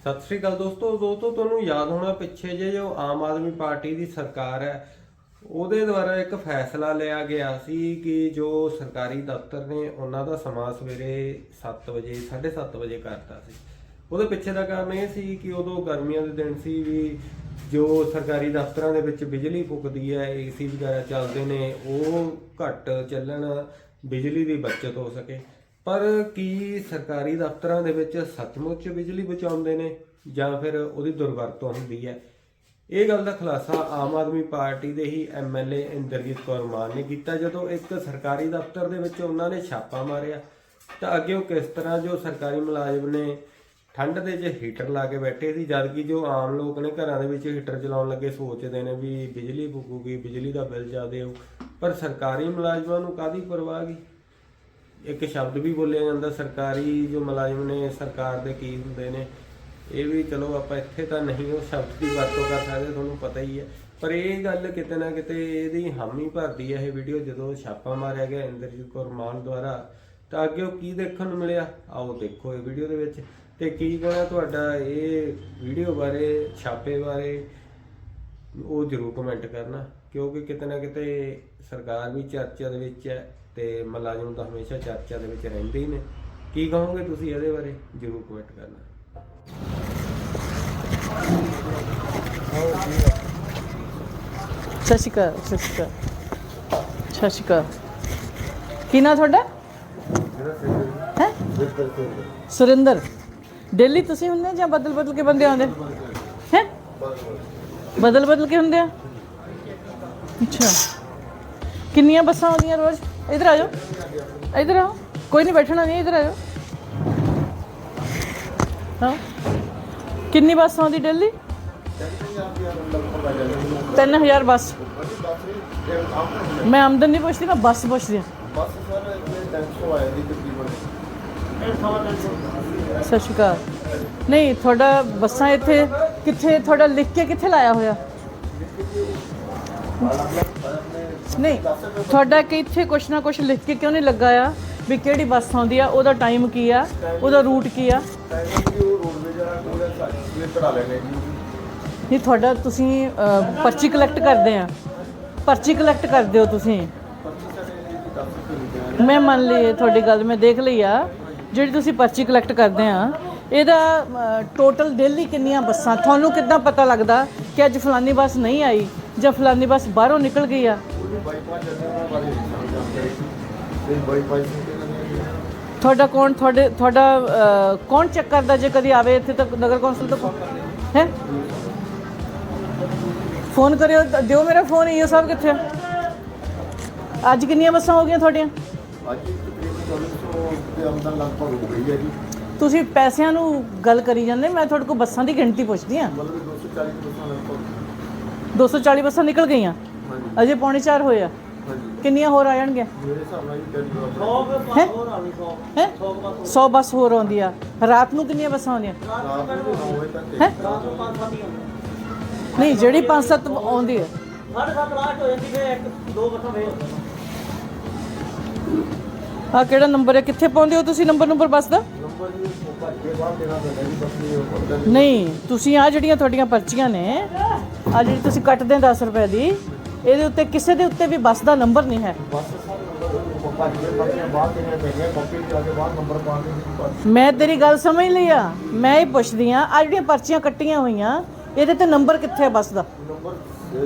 ਸਤਿ ਸ੍ਰੀ ਅਕਾਲ ਦੋਸਤੋ ਦੋਸਤੋ, ਤੁਹਾਨੂੰ ਯਾਦ ਹੋਣਾ ਪਿੱਛੇ ਜੇ ਜੋ ਆਮ ਆਦਮੀ ਪਾਰਟੀ ਦੀ ਸਰਕਾਰ ਹੈ, ਉਹਦੇ ਦੁਆਰਾ ਇੱਕ ਫੈਸਲਾ ਲਿਆ ਗਿਆ ਸੀ ਕਿ ਜੋ ਸਰਕਾਰੀ ਦਫ਼ਤਰ ਨੇ ਉਹਨਾਂ ਦਾ ਸਮਾਂ ਸਵੇਰੇ 7 ਵਜੇ 7:30 ਵਜੇ ਕਰਤਾ ਸੀ। ਉਹਦੇ ਪਿੱਛੇ ਦਾ ਕਾਰਨ ਇਹ ਸੀ ਕਿ ਉਦੋਂ ਗਰਮੀਆਂ ਦੇ ਦਿਨ ਸੀ ਵੀ ਜੋ ਸਰਕਾਰੀ ਦਫ਼ਤਰਾਂ ਦੇ ਵਿੱਚ ਬਿਜਲੀ ਫੁੱਕਦੀ ਹੈ, ਏਸੀ ਵਗੈਰਾ ਚੱਲਦੇ ਨੇ, ਉਹ ਘੱਟ ਚੱਲਣ, ਬਿਜਲੀ ਦੀ ਬਚਤ ਹੋ ਸਕੇ। ਪਰ ਕੀ ਸਰਕਾਰੀ ਦਫ਼ਤਰਾਂ ਦੇ ਵਿੱਚ ਸੱਚਮੁੱਚ ਬਿਜਲੀ ਬਚਾਉਂਦੇ ਨੇ ਜਾਂ ਫਿਰ ਉਹਦੀ ਦੁਰਵਰਤੋਂ ਹੁੰਦੀ ਹੈ? ਇਹ ਗੱਲ ਦਾ ਖੁਲਾਸਾ ਆਮ ਆਦਮੀ ਪਾਰਟੀ ਦੇ ਹੀ ਐਮਐਲਏ ਇੰਦਰਜੀਤ ਕੌਰ ਮਾਨ ਨੇ ਕੀਤਾ ਜਦੋਂ ਇੱਕ ਸਰਕਾਰੀ ਦਫ਼ਤਰ ਦੇ ਵਿੱਚ ਉਹਨਾਂ ਨੇ ਛਾਪਾ ਮਾਰਿਆ। ਤਾਂ ਅੱਗੇ ਉਹ ਕਿਸ ਤਰ੍ਹਾਂ ਜੋ ਸਰਕਾਰੀ ਮੁਲਾਜ਼ਮ ਨੇ ਠੰਡ ਦੇ 'ਚ ਹੀਟਰ ਲਾ ਕੇ ਬੈਠੇ ਸੀ ਜਦ ਕਿ ਜੋ ਆਮ ਲੋਕ ਨੇ ਘਰਾਂ ਦੇ ਵਿੱਚ ਹੀਟਰ ਚਲਾਉਣ ਲੱਗੇ ਸੋਚਦੇ ਨੇ ਵੀ ਬਿਜਲੀ ਫੂਕੂਗੀ, ਬਿਜਲੀ ਦਾ ਬਿੱਲ ਜ਼ਿਆਦਾ ਆਊ ਪਰ ਸਰਕਾਰੀ ਮੁਲਾਜ਼ਮਾਂ ਨੂੰ ਕਾਦੀ ਪਰਵਾਹ ਗਈ ਇੱਕ ਸ਼ਬਦ ਵੀ ਬੋਲਿਆ ਜਾਂਦਾ, ਸਰਕਾਰੀ ਜੋ ਮੁਲਾਜ਼ਮ ਨੇ, ਸਰਕਾਰ ਦੇ ਕੀ ਹੁੰਦੇ ਨੇ, ਇਹ ਵੀ ਚਲੋ ਆਪਾਂ ਇੱਥੇ ਤਾਂ ਨਹੀਂ, ਉਹ ਸ਼ਬਦ ਦੀ ਵਰਤੋਂ ਕਰ ਸਕਦੇ, ਤੁਹਾਨੂੰ ਪਤਾ ਹੀ ਹੈ। ਪਰ ਇਹ ਗੱਲ ਕਿਤੇ ਨਾ ਕਿਤੇ ਇਹਦੀ ਹਾਮੀ ਭਰਦੀ ਹੈ, ਇਹ ਵੀਡੀਓ ਜਦੋਂ ਛਾਪਾ ਮਾਰਿਆ ਗਿਆ ਇੰਦਰਜੀਤ ਕੌਰ ਮਾਨ ਦੁਆਰਾ, ਤਾਂ ਅੱਗੇ ਉਹ ਕੀ ਦੇਖਣ ਨੂੰ ਮਿਲਿਆ? ਆਓ ਦੇਖੋ ਇਹ ਵੀਡੀਓ ਦੇ ਵਿੱਚ। ਤੇ ਕੀ ਕਹਿਣਾ ਤੁਹਾਡਾ ਇਹ ਵੀਡੀਓ ਬਾਰੇ, ਛਾਪੇ ਬਾਰੇ, ਉਹ ਜ਼ਰੂਰ ਕਮੈਂਟ ਕਰਨਾ। ਕਿਉਂਕਿ ਕਿਤੇ ਨਾ ਕਿਤੇ ਸਰਕਾਰ ਵੀ ਚਰਚਾ ਦੇ ਵਿੱਚ ਹੈ ਤੇ ਮੁਲਾਜ਼ਮ ਤਾਂ ਹਮੇਸ਼ਾ ਚਰਚਾ ਦੇ ਵਿੱਚ ਰਹਿੰਦੇ ਹੀ ਨੇ। ਕੀ ਕਹੋਗੇ ਤੁਸੀਂ ਇਹਦੇ ਬਾਰੇ? ਜ਼ਰੂਰ ਕਮੈਂਟ ਕਰਨਾ। ਸਤਿ ਸ਼੍ਰੀ ਅਕਾਲ ਸਤਿ ਸ਼੍ਰੀ ਅਕਾਲ। ਸਤਿ ਸ਼੍ਰੀ ਅਕਾਲ। ਕੀ ਨਾਂ ਤੁਹਾਡਾ? ਹੈ? ਸੁਰਿੰਦਰ ਦਿੱਲੀ ਤੁਸੀਂ ਹੁੰਦੇ ਜਾਂ ਬਦਲ ਬਦਲ ਕੇ ਬੰਦੇ ਆਉਂਦੇ? ਹੈ? ਬਦਲ ਬਦਲ ਕੇ ਹੁੰਦੇ ਆ ਅੱਛਾ। ਕਿੰਨੀਆਂ ਬੱਸਾਂ ਆਉਂਦੀਆਂ ਰੋਜ਼? ਇਧਰ ਆ ਜਾਓ। ਇਧਰ ਆਓ। ਕੋਈ ਨਹੀਂ, ਬੈਠਣਾ ਨਹੀਂ, ਇਧਰ ਆ ਜਾਓ। ਹਾਂ। ਕਿੰਨੀ ਬੱਸ ਆਉਂਦੀ ਦਿੱਲੀ 3000 ਬੱਸ। ਮੈਂ ਆਮਦਨ ਨਹੀਂ ਪੁੱਛਦੀ, ਮੈਂ ਬੱਸ ਪੁੱਛਦੀ ਹਾਂ। ਬਸ ਸਰ ਇਹ ਟੈਂਸ਼ਨ ਆਇਆ ਦੀ ਤਕਰੀਬਨ ਸਤਿ ਸ਼੍ਰੀ ਅਕਾਲ। ਨਹੀਂ, ਤੁਹਾਡਾ ਬੱਸਾਂ ਇੱਥੇ ਕਿੱਥੇ, ਤੁਹਾਡਾ ਲਿਖ ਕੇ ਕਿੱਥੇ ਲਾਇਆ ਹੋਇਆ? ਨਹੀਂ ਤੁਹਾਡਾ ਕਿ ਇੱਥੇ ਕੁਛ ਨਾ ਕੁਛ ਲਿਖ ਕੇ ਕਿਉਂ ਨਹੀਂ ਲੱਗਾ ਆ? ਵੀ ਕਿਹੜੀ ਬੱਸ ਆਉਂਦੀ ਆ ਉਹਦਾ ਟਾਈਮ ਕੀ ਆ ਉਹਦਾ ਰੂਟ ਕੀ ਆ? ਨਹੀਂ ਤੁਹਾਡਾ ਤੁਸੀਂ ਅਹ, ਪਰਚੀ ਕਲੈਕਟ ਕਰਦੇ ਆ। ਪਰਚੀ ਕਲੈਕਟ ਕਰਦੇ ਹੋ ਤੁਸੀਂ। ਮੈਂ ਮੰਨ ਲਈ ਇਹ ਤੁਹਾਡੀ ਗੱਲ ਮੈਂ ਦੇਖ ਲਈ ਆ। ਜਿਹੜੀ ਤੁਸੀਂ ਪਰਚੀ ਕਲੈਕਟ ਕਰਦੇ ਆ ਇਹਦਾ ਟੋਟਲ ਡੇਲੀ ਕਿੰਨੀਆਂ ਬੱਸਾਂ ਤੁਹਾਨੂੰ ਕਿੱਦਾਂ ਪਤਾ ਲੱਗਦਾ ਕਿ ਅੱਜ ਫਲਾਨੀ ਬੱਸ ਨਹੀਂ ਆਈ? ਜਾਂ ਫਲਾਨੀ ਬੱਸ ਬਾਹਰੋਂ ਨਿਕਲ ਗਈ ਆ? ਤੁਹਾਡਾ ਕੌਣ ਤੁਹਾਡੇ ਤੁਹਾਡਾ ਅਹ, ਕੌਣ ਚੈੱਕ ਕਰਦਾ ਜੇ ਕਦੀ ਆਵੇ ਇੱਥੇ ਤੱਕ ਨਗਰ ਕੌਂਸਲ ਤੋਂ ਹੈ? ਫੋਨ ਕਰਿਓ ਦ- ਦਿਓ ਮੇਰਾ ਫੋਨ ਇਹ ਸਭ ਕਿੱਥੇ ਆ? ਅੱਜ ਕਿੰਨੀਆਂ ਬੱਸਾਂ ਹੋ ਗਈਆਂ ਤੁਹਾਡੀਆਂ? ਅੱਜ ਤਕਰੀਬਨ 4400 ਦੇ ਆਮਦਨ ਲਗਭਗ ਹੋ ਗਈ ਹੈ ਜੀ ਤੁਸੀਂ ਪੈਸਿਆਂ ਨੂੰ ਗੱਲ ਕਰੀ ਜਾਂਦੇ ਮੈਂ ਤੁਹਾਡੇ ਕੋਲ ਬੱਸਾਂ ਦੀ ਗਿਣਤੀ ਪੁੱਛਦੀ ਆ ਮਤਲਬ 240 ਬੱਸਾਂ ਲਗਭਗ 240 ਬੱਸਾਂ ਨਿਕਲ ਗਈਆਂ। ਹਾਂਜੀ। ਅਜੇ ਪੌਣੇ 4 ਹੋਏ ਆ। ਹਾਂਜੀ। ਕਿੰਨੀਆਂ ਹੋਰ ਆ ਜਾਣਗੀਆਂ? ਮੇਰੇ ਹਿਸਾਬ ਨਾਲ ਜੀ ਡੈਡੀ ਹੈ? ਹੈ? 100 ਬੱਸ ਹੋਰ। ਆਉਂਦੀ ਆ ਰਾਤ ਨੂੰ ਕਿੰਨੀਆਂ ਬੱਸਾਂ ਆਉਂਦੀਆਂ? ਰਾਤ ਨੂੰ 9 ਵਜੇ ਤੱਕ ਹੈ? ਨਹੀਂ ਜਿਹੜੀ 5-7 ਆਉਂਦੀ ਹੈ। ਆ ਕਿਹੜਾ ਨੰਬਰ ਹੈ? ਕਿੱਥੇ ਪਾਉਂਦੇ ਹੋ ਤੁਸੀਂ ਨੰਬਰ ਨੰਬਰ ਬੱਸ ਦਾ? ਨੰਬਰ ਬਸ ਨਹੀਂ, ਤੁਸੀਂ ਆ ਜਿਹੜੀਆਂ ਤੁਹਾਡੀਆਂ ਪਰਚੀਆਂ ਨੇ ਆ ਜਿਹੜੀ ਤੁਸੀਂ ਕੱਟਦੇ 10 ਰੁਪਏ ਦੀ, ਇਹਦੇ ਉੱਤੇ ਕਿਸੇ ਦੇ ਉੱਤੇ ਵੀ ਬੱਸ ਦਾ ਨੰਬਰ ਨਹੀਂ ਹੈ। ਮੈਂ ਤੇਰੀ ਗੱਲ ਸਮਝ ਲਈ ਆ। ਮੈਂ ਹੀ ਪੁੱਛਦੀ ਆ ਆ ਜਿਹੜੀਆਂ ਪਰਚੀਆਂ ਕੱਟੀਆਂ ਹੋਈਆਂ, ਇਹਦੇ ਤੇ ਨੰਬਰ ਕਿੱਥੇ ਹੈ ਬੱਸ ਦਾ? ਨੰਬਰ, ਇਹ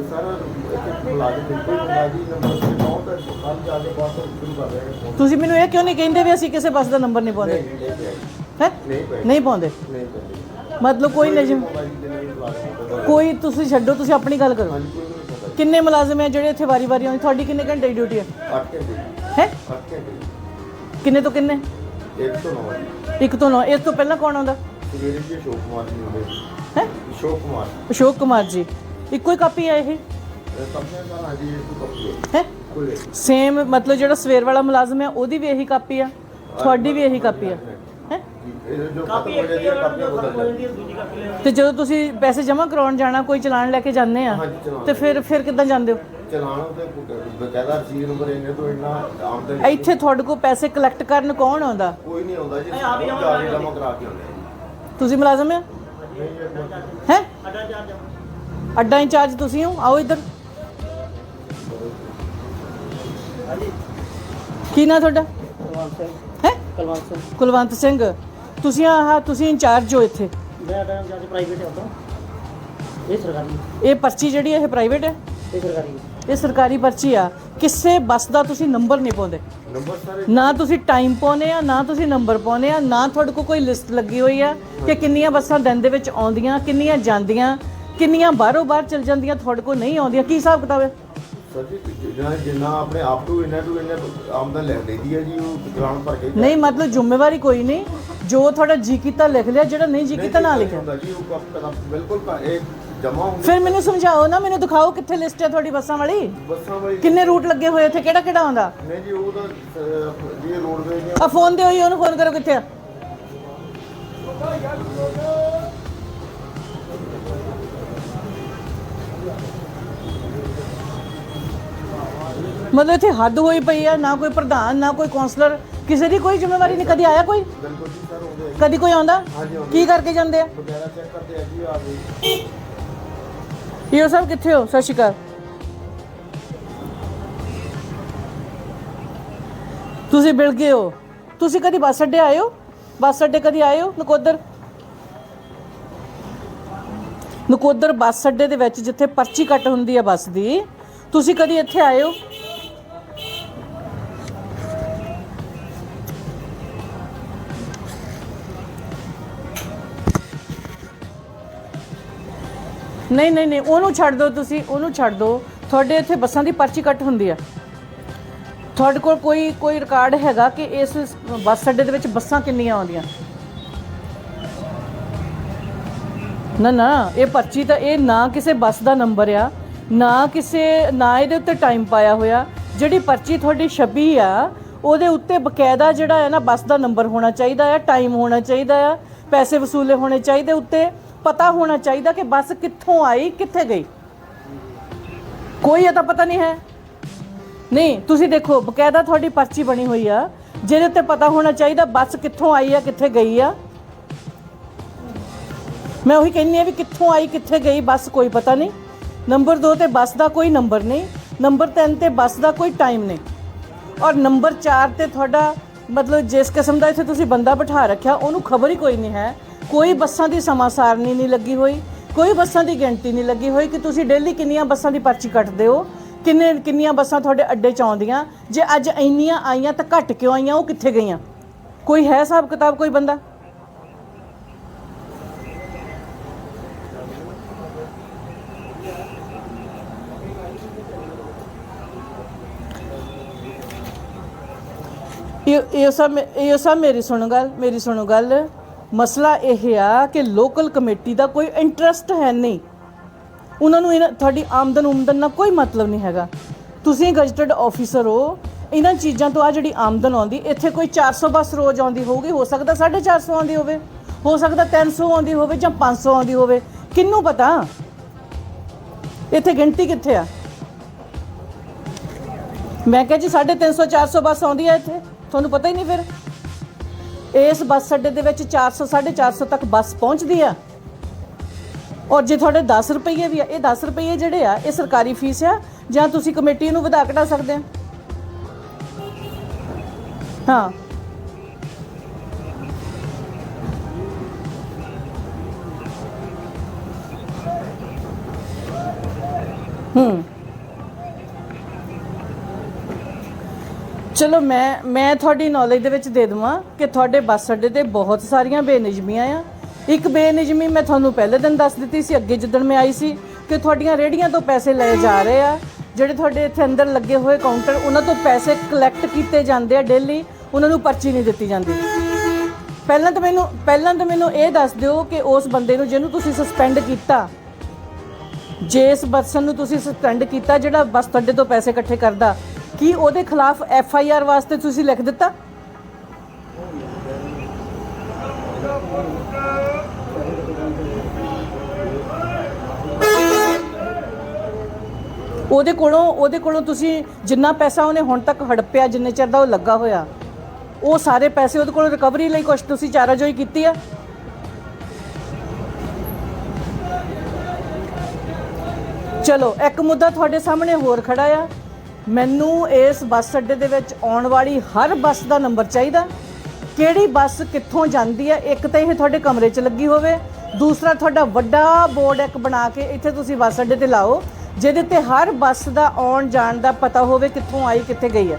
ਇੱਕ ਮੁਲਾਜ਼ਮ ਬਿਲਕੁਲ ਹੁੰਦਾ ਨੰਬਰ ਹਾਂ ਤੁਸੀਂ ਮੈਨੂੰ ਇਹ ਕਿਉਂ ਨਹੀਂ ਕਹਿੰਦੇ ਵੀ ਅਸੀਂ ਕਿਸੇ ਬੱਸ ਦਾ ਨੰਬਰ ਨਹੀਂ ਪਾਉਂਦੇ? ਹੈ? ਨਹੀਂ ਪਾਉਂਦੇ? ਮਤਲਬ ਕੋਈ ਨਜਮ ਕੋਈ ਤੁਸੀਂ ਛੱਡੋ ਤੁਸੀਂ ਆਪਣੀ ਗੱਲ ਕਰੋ। ਕਿੰਨੇ ਮੁਲਾਜ਼ਮ ਹੈ ਜਿਹੜੇ ਇੱਥੇ ਵਾਰੀ-ਵਾਰੀ ਆਉਂਦੇ? ਤੁਹਾਡੀ ਕਿੰਨੇ ਘੰਟੇ ਦੀ ਡਿਊਟੀ ਹੈ? 8 ਘੰਟੇ ਹੈ? 8 ਘੰਟੇ ਕਿੰਨੇ ਤੋਂ ਕਿੰਨੇ? ਇੱਕ ਤੋਂ ਨੌ ਜੀ ਇੱਕ ਤੋਂ ਇਸ ਤੋਂ ਪਹਿਲਾਂ ਕੌਣ ਆਉਂਦਾ? ਸਵੇਰੇ ਜੀ ਅਸ਼ੋਕ ਕੁਮਾਰ ਜੀ ਹੁੰਦੇ ਹੈ? ਅਸ਼ੋਕ ਕੁਮਾਰ। ਅਸ਼ੋਕ ਕੁਮਾਰ ਜੀ। ਇੱਕੋ ਹੀ ਕਾਪੀ ਹੈ ਇਹ? ਦਾ ਨਾਂ ਜੀ ਇਹ ਕਾਪੀ ਹੈ। ਹੈ? ਸੇਮ ਮਤਲਬ ਜਿਹੜਾ ਸਵੇਰ ਵਾਲਾ ਮੁਲਾਜ਼ਮ ਹੈ ਉਹਦੀ ਵੀ ਇਹੀ ਕਾਪੀ ਆ? ਤੁਹਾਡੀ ਵੀ ਇਹੀ ਕਾਪੀ ਆ? ਹੈ? ਇਹ ਜੋ ਖਤਮ ਹੋ ਜਾਂਦੀ ਹੈ ਕਾਪੀਆਂ ਬਦਲ ਜਾਂਦੀਆਂ ਤੇ ਜਦੋਂ ਤੁਸੀਂ ਪੈਸੇ ਜਮ੍ਹਾਂ ਕਰਾਉਣ ਜਾਣਾ ਕੋਈ ਚਲਾਨ ਲੈ ਕੇ ਜਾਂਦੇ ਆ ਹਾਂਜੀ ਚਲਾਨ ਤੇ ਫਿਰ ਫਿਰ ਕਿੱਦਾਂ ਜਾਂਦੇ ਹੋ? ਚਲਾਣ ਤੇ ਬਕਾਇਦਾ ਰਸੀਦ ਨੰਬਰ ਇੰਨੇ ਤੋਂ ਇੰਨਾ ਆਮਦਨ ਇੱਥੇ ਤੁਹਾਡੇ ਕੋਲ ਪੈਸੇ ਕਲੈਕਟ ਕਰਨ ਕੌਣ ਆਉਂਦਾ? ਕੋਈ ਨਹੀਂ ਆਉਂਦਾ ਜੀ ਜਾ। ਕੇ ਜਮ੍ਹਾਂ ਕਰਾ ਕੇ ਆਉਂਦੇ ਆ ਜੀ। ਤੁਸੀਂ ਮੁਲਾਜ਼ਮ ਆ? ਹੈ? ਅੱਡਾ ਇੰਚਾਰਜ ਤੁਸੀਂ ਹੋ? ਆਓ ਇੱਧਰ। ਕੀ ਨਾਂ ਤੁਹਾਡਾ? ਕੁਲਵੰਤ ਸਿੰਘ। ਹੈ? ਕੁਲਵੰਤ ਸਿੰਘ। ਕੁਲਵੰਤ ਸਿੰਘ। ਤੁਸੀਂ ਆਹ ਤੁਸੀਂ ਇੰਚਾਰਜ ਹੋ ਇੱਥੇ? ਮੈਂ ਤਾਂ ਜੱਜ ਪ੍ਰਾਈਵੇਟ ਹੈ ਉਦੋਂ ਇਹ ਸਰਕਾਰੀ। ਇਹ ਪਰਚੀ ਜਿਹੜੀ ਹੈ ਇਹ ਪ੍ਰਾਈਵੇਟ ਹੈ ਇਹ ਸਰਕਾਰੀ ਇਹ ਸਰਕਾਰੀ ਪਰਚੀ ਆ। ਕਿਸੇ ਬੱਸ ਦਾ ਤੁਸੀਂ ਨੰਬਰ ਨਹੀਂ ਪਾਉਂਦੇ। ਨੰਬਰ ਸਰ ਨਾ ਤੁਸੀਂ ਟਾਈਮ ਪਾਉਨੇ ਆ ਨਾ ਤੁਸੀਂ ਨੰਬਰ ਪਾਉਨੇ ਆ ਨਾ ਤੁਹਾਡੇ ਕੋਲ ਕੋਈ ਲਿਸਟ ਲੱਗੀ ਹੋਈ ਆ ਕਿ ਕਿੰਨੀਆਂ ਬੱਸਾਂ ਦਿਨ ਦੇ ਵਿੱਚ ਆਉਂਦੀਆਂ ਕਿੰਨੀਆਂ ਜਾਂਦੀਆਂ ਕਿੰਨੀਆਂ ਬਾਹਰੋਂ ਬਾਹਰ ਚਲ ਜਾਂਦੀਆਂ ਤੁਹਾਡੇ ਕੋਲ ਨਹੀਂ ਆਉਂਦੀਆਂ। ਕੀ ਹਿਸਾਬ ਕਿਤਾਬ ਹੈ ਸਰ ਜੀ ਜਿੰਨਾ ਜਿੰਨਾ ਆਪਣੇ ਆਪ ਤੋਂ ਇਹਨਾਂ ਤੋਂ ਇਹਨਾਂ ਆਮਦਨ ਲੈ ਲਈਦੀ ਹੈ ਜੀ ਉਹ ਚਲਾਨ ਭਰ ਕੇ ਨਹੀਂ ਮਤਲਬ ਜ਼ਿੰਮੇਵਾਰੀ ਕੋਈ ਨਹੀਂ। ਜੋ ਤੁਹਾਡਾ ਜੀ ਕੀਤਾ ਲਿਖ ਲਿਆ ਜਿਹੜਾ ਨਹੀਂ ਜੀ ਕੀਤਾ ਨਾ ਲਿਖਿਆ। ਹੁੰਦਾ ਜੀ ਉਹ ਕੱਪ ਕੱਪ ਬਿਲਕੁਲ ਭਾ- ਇਹ ਜਮਾ ਹੁੰਦੀ। ਫਿਰ ਮੈਨੂੰ ਸਮਝਾਓ ਨਾ ਮੈਨੂੰ ਦਿਖਾਓ ਕਿੱਥੇ ਲਿਸਟ ਹੈ ਤੁਹਾਡੀ ਬੱਸਾਂ ਵਾਲੀ। ਬੱਸਾਂ ਵਾਲੀ ਕਿੰਨੇ ਰੂਟ ਲੱਗੇ ਹੋਏ ਇੱਥੇ ਕਿਹੜਾ ਕਿਹੜਾ ਆਉਂਦਾ? ਨਹੀਂ ਜੀ ਉਹ ਤਾਂ ਜੀ ਰੋਡਵੇਜ਼ ਆ ਫੋਨ ਦਿਓ ਜੀ ਉਹਨੂੰ ਫੋਨ ਕਰੋ ਕਿੱਥੇ ਆ? ਮਤਲਬ ਇੱਥੇ ਹੱਦ ਹੋਈ ਪਈ ਆ ਨਾ ਕੋਈ ਪ੍ਰਧਾਨ ਨਾ ਕੋਈ ਕਾਉਂਸਲਰ ਕਿਸੇ ਦੀ ਕੋਈ ਜ਼ਿੰਮੇਵਾਰੀ ਨਹੀਂ ਕਦੀ ਆਇਆ ਕੋਈ? ਬਿਲਕੁਲ ਜੀ ਸਰ ਉਹਦੇ ਕਦੀ ਕੋਈ ਆਉਂਦਾ? ਹਾਂਜੀ, ਆਉਂਦੇ। ਕੀ ਕਰਕੇ ਜਾਂਦੇ ਆ? ਵਗੈਰਾ ਚੈੱਕ ਕਰਦੇ ਆ ਜੀ ਆ ਗਈ ਇਹ ਸਭ ਕਿੱਥੇ ਹੋ? ਸਤਿ ਸ਼੍ਰੀ ਅਕਾਲ। ਤੁਸੀਂ ਮਿਲ ਗਏ ਹੋ? ਤੁਸੀਂ ਕਦੀ ਬੱਸ ਅੱਡੇ ਆਏ ਹੋ? ਬੱਸ ਅੱਡੇ ਕਦੀ ਆਏ ਹੋ ਨਕੋਦਰ? ਨਕੋਦਰ ਬੱਸ ਅੱਡੇ ਦੇ ਵਿੱਚ ਜਿੱਥੇ ਪਰਚੀ ਕੱਟ ਹੁੰਦੀ ਹੈ ਬੱਸ ਦੀ ਤੁਸੀਂ ਕਦੀ ਇੱਥੇ ਆਏ ਹੋ? ਨਹੀਂ ਨਹੀਂ ਨਹੀਂ, ਉਹਨੂੰ ਛੱਡ ਦਿਓ ਤੁਸੀਂ, ਉਹਨੂੰ ਛੱਡ ਦਿਓ। ਤੁਹਾਡੇ ਇੱਥੇ ਬੱਸਾਂ ਦੀ ਪਰਚੀ ਕੱਟ ਹੁੰਦੀ ਆ। ਤੁਹਾਡੇ ਕੋਲ ਕੋਈ ਕੋਈ ਰਿਕਾਰਡ ਹੈਗਾ ਕਿ ਇਸ ਬੱਸ ਅੱਡੇ ਦੇ ਵਿੱਚ ਬੱਸਾਂ ਕਿੰਨੀਆਂ ਆਉਂਦੀਆਂ? ਨਾ ਨਾ, ਇਹ ਪਰਚੀ ਤਾਂ, ਇਹ ਨਾ ਕਿਸੇ ਬੱਸ ਦਾ ਨੰਬਰ ਆ, ਨਾ ਕਿਸੇ, ਨਾ ਇਹਦੇ ਉੱਤੇ ਟਾਈਮ ਪਾਇਆ ਹੋਇਆ। ਜਿਹੜੀ ਪਰਚੀ ਤੁਹਾਡੀ ਛਪੀ ਆ, ਉਹਦੇ ਉੱਤੇ ਬਕਾਇਦਾ ਜਿਹੜਾ ਹੈ ਨਾ, ਬੱਸ ਦਾ ਨੰਬਰ ਹੋਣਾ ਚਾਹੀਦਾ ਆ ਟਾਈਮ ਹੋਣਾ ਚਾਹੀਦਾ ਆ, ਪੈਸੇ ਵਸੂਲੇ ਹੋਣੇ ਚਾਹੀਦੇ ਉੱਤੇ। ਪਤਾ ਹੋਣਾ ਚਾਹੀਦਾ ਕਿ ਬੱਸ ਕਿੱਥੋਂ ਆਈ, ਕਿੱਥੇ ਗਈ। ਕੋਈ ਇਹਦਾ ਪਤਾ ਨਹੀਂ ਹੈ। ਨਹੀਂ, ਤੁਸੀਂ ਦੇਖੋ, ਬਕਾਇਦਾ ਤੁਹਾਡੀ ਪਰਚੀ ਬਣੀ ਹੋਈ ਆ, ਜਿਹਦੇ ਉੱਤੇ ਪਤਾ ਹੋਣਾ ਚਾਹੀਦਾ ਬੱਸ ਕਿੱਥੋਂ ਆਈ ਆ, ਕਿੱਥੇ ਗਈ ਆ। ਮੈਂ ਉਹੀ ਕਹਿੰਨੀ ਆ ਵੀ ਕਿੱਥੋਂ ਆਈ, ਕਿੱਥੇ ਗਈ, ਬੱਸ ਕੋਈ ਪਤਾ ਨਹੀਂ। ਨੰਬਰ 2 ਤੇ ਬੱਸ ਦਾ ਕੋਈ ਨੰਬਰ ਨਹੀਂ। ਨੰਬਰ 3 ਤੇ ਬੱਸ ਦਾ ਕੋਈ ਟਾਈਮ ਨਹੀਂ। ਔਰ ਨੰਬਰ 4 ਤੇ ਤੁਹਾਡਾ ਮਤਲਬ ਜਿਸ ਕਿਸਮ ਦਾ ਇੱਥੇ ਤੁਸੀਂ ਬੰਦਾ ਬਿਠਾ ਰੱਖਿਆ, ਉਹਨੂੰ ਖਬਰ ਹੀ ਕੋਈ ਨਹੀਂ ਹੈ ਕੋਈ ਬੱਸਾਂ ਦੀ ਸਮਾਂ ਸਾਰਣੀ ਨਹੀਂ ਲੱਗੀ ਹੋਈ, ਕੋਈ ਬੱਸਾਂ ਦੀ ਗਿਣਤੀ ਨਹੀਂ ਲੱਗੀ ਹੋਈ ਕਿ ਤੁਸੀਂ ਡੇਲੀ ਕਿੰਨੀਆਂ ਬੱਸਾਂ ਦੀ ਪਰਚੀ ਕੱਟਦੇ ਹੋ, ਕਿੰਨੇ, ਕਿੰਨੀਆਂ ਬੱਸਾਂ ਤੁਹਾਡੇ ਅੱਡੇ 'ਚ ਆਉਂਦੀਆਂ, ਜੇ ਅੱਜ ਇੰਨੀਆਂ ਆਈਆਂ ਤਾਂ ਘੱਟ ਕਿਉਂ ਆਈਆਂ, ਉਹ ਕਿੱਥੇ ਗਈਆਂ? ਕੋਈ ਹੈ ਹਿਸਾਬ ਕਿਤਾਬ ਕੋਈ ਬੰਦਾ? ਇਹ ਇਹ ਸਭ ਇਹ ਸਭ ਮੇਰੀ ਸੁਣੋ ਗੱਲ, ਮੇਰੀ ਸੁਣੋ ਗੱਲ। ਮਸਲਾ ਇਹ ਆ ਕਿ ਲੋਕਲ ਕਮੇਟੀ ਦਾ ਕੋਈ ਇੰਟਰਸਟ ਹੈ ਨਹੀਂ। ਉਹਨਾਂ ਨੂੰ ਇਹਨਾਂ, ਤੁਹਾਡੀ ਆਮਦਨ ਉਮਦਨ ਨਾਲ ਕੋਈ ਮਤਲਬ ਨਹੀਂ ਹੈਗਾ। ਤੁਸੀਂ ਗਜਟਡ ਆਫੀਸਰ ਹੋ, ਇਹਨਾਂ ਚੀਜ਼ਾਂ ਤੋਂ ਆ ਜਿਹੜੀ ਆਮਦਨ ਆਉਂਦੀ, ਇੱਥੇ ਕੋਈ 400 ਬੱਸ ਰੋਜ਼ ਆਉਂਦੀ ਹੋਊਗੀ, ਹੋ ਸਕਦਾ 450 ਆਉਂਦੀ ਹੋਵੇ, ਹੋ ਸਕਦਾ 300 ਆਉਂਦੀ ਹੋਵੇ ਜਾਂ 500 ਆਉਂਦੀ ਹੋਵੇ। ਕਿੰਨੂੰ ਪਤਾ? ਇੱਥੇ ਗਿਣਤੀ ਕਿੱਥੇ ਆ? ਮੈਂ ਕਿਹਾ ਜੀ 350 400 ਬੱਸ ਆਉਂਦੀ ਹੈ ਇੱਥੇ, ਤੁਹਾਨੂੰ ਪਤਾ ਹੀ ਨਹੀਂ ਫਿਰ। ਇਸ ਬੱਸ ਅੱਡੇ ਦੇ ਵਿੱਚ 400 450 ਤੱਕ ਬੱਸ ਪਹੁੰਚਦੀ ਆ। ਔਰ ਜੇ ਤੁਹਾਡੇ 10 ਰੁਪਏ ਵੀ ਆ, ਇਹ 10 ਰੁਪਏ ਜਿਹੜੇ ਆ, ਇਹ ਸਰਕਾਰੀ ਫੀਸ ਆ, ਜਾਂ ਤੁਸੀਂ ਕਮੇਟੀ ਨੂੰ ਵਧਾ ਘਟਾ ਸਕਦੇ ਆ? ਹਾਂ। ਹੂੰ। ਚਲੋ ਮੈਂ ਮੈਂ ਤੁਹਾਡੀ ਨੌਲੇਜ ਦੇ ਵਿੱਚ ਦੇ ਦਵਾਂ ਕਿ ਤੁਹਾਡੇ ਬੱਸ ਅੱਡੇ ਤੇ ਬਹੁਤ ਸਾਰੀਆਂ ਬੇਨਿਜ਼ਮੀਆਂ ਆ। ਇੱਕ ਬੇਨਿਯਮੀ ਮੈਂ ਤੁਹਾਨੂੰ ਪਹਿਲੇ ਦਿਨ ਦੱਸ ਦਿੱਤੀ ਸੀ, ਅੱਗੇ ਜਿੱਦਣ ਮੈਂ ਆਈ ਸੀ, ਕਿ ਤੁਹਾਡੀਆਂ ਰੇੜੀਆਂ ਤੋਂ ਪੈਸੇ ਲਏ ਜਾ ਰਹੇ ਆ। ਜਿਹੜੇ ਤੁਹਾਡੇ ਇੱਥੇ ਅੰਦਰ ਲੱਗੇ ਹੋਏ ਕਾਊਂਟਰ ਉਹਨਾਂ ਤੋਂ ਪੈਸੇ ਕਲੈਕਟ ਕੀਤੇ ਜਾਂਦੇ ਆ ਡੇਲੀ ਉਹਨਾਂ ਨੂੰ ਪਰਚੀ ਨਹੀਂ ਦਿੱਤੀ ਜਾਂਦੀ। ਪਹਿਲਾਂ ਤਾਂ ਮੈਨੂੰ, ਪਹਿਲਾਂ ਤਾਂ ਮੈਨੂੰ ਇਹ ਦੱਸ ਦਿਓ ਕਿ ਉਸ ਬੰਦੇ ਨੂੰ ਜਿਹਨੂੰ ਤੁਸੀਂ ਸਸਪੈਂਡ ਕੀਤਾ ਜਿਸ ਪਰਸਨ ਨੂੰ ਤੁਸੀਂ ਸਸਪੈਂਡ ਕੀਤਾ ਜਿਹੜਾ ਬੱਸ ਤੁਹਾਡੇ ਤੋਂ ਪੈਸੇ ਇਕੱਠੇ ਕਰਦਾ ਕੀ ਉਹਦੇ ਖਿਲਾਫ ਐਫ ਆਈ ਆਰ ਵਾਸਤੇ ਤੁਸੀਂ ਲਿਖ ਦਿੱਤਾ? ਉਹਦੇ ਕੋਲੋਂ ਉਹਦੇ ਕੋਲੋਂ ਤੁਸੀਂ ਜਿੰਨਾ ਪੈਸਾ ਉਹਨੇ ਹੁਣ ਤੱਕ ਹੜੱਪਿਆ, ਜਿੰਨੇ ਚਿਰ ਦਾ ਉਹ ਲੱਗਾ ਹੋਇਆ, ਉਹ ਸਾਰੇ ਪੈਸੇ ਉਹਦੇ ਕੋਲੋਂ ਰਿਕਵਰੀ ਲਈ ਕੁਝ ਤੁਸੀਂ ਚਾਰਾਜੋਈ ਕੀਤੀ ਆ? ਚਲੋ, ਇੱਕ ਮੁੱਦਾ ਤੁਹਾਡੇ ਸਾਹਮਣੇ ਹੋਰ ਖੜਾ ਆ। ਮੈਨੂੰ ਇਸ ਬੱਸ ਅੱਡੇ ਦੇ ਵਿੱਚ ਆਉਣ ਵਾਲੀ ਹਰ ਬੱਸ ਦਾ ਨੰਬਰ ਚਾਹੀਦਾ। ਕਿਹੜੀ ਬੱਸ ਕਿੱਥੋਂ ਜਾਂਦੀ ਹੈ? ਇੱਕ ਤਾਂ ਇਹ ਤੁਹਾਡੇ ਕਮਰੇ 'ਚ ਲੱਗੀ ਹੋਵੇ। ਦੂਸਰਾ, ਤੁਹਾਡਾ ਵੱਡਾ ਬੋਰਡ ਇੱਕ ਬਣਾ ਕੇ ਇੱਥੇ ਤੁਸੀਂ ਬੱਸ ਅੱਡੇ ਤੇ ਲਾਓ, ਜਿਹਦੇ ਤੇ ਹਰ ਬੱਸ ਦਾ ਆਉਣ ਜਾਣ ਦਾ ਪਤਾ ਹੋਵੇ ਕਿੱਥੋਂ ਆਈ, ਕਿੱਥੇ ਗਈ ਹੈ।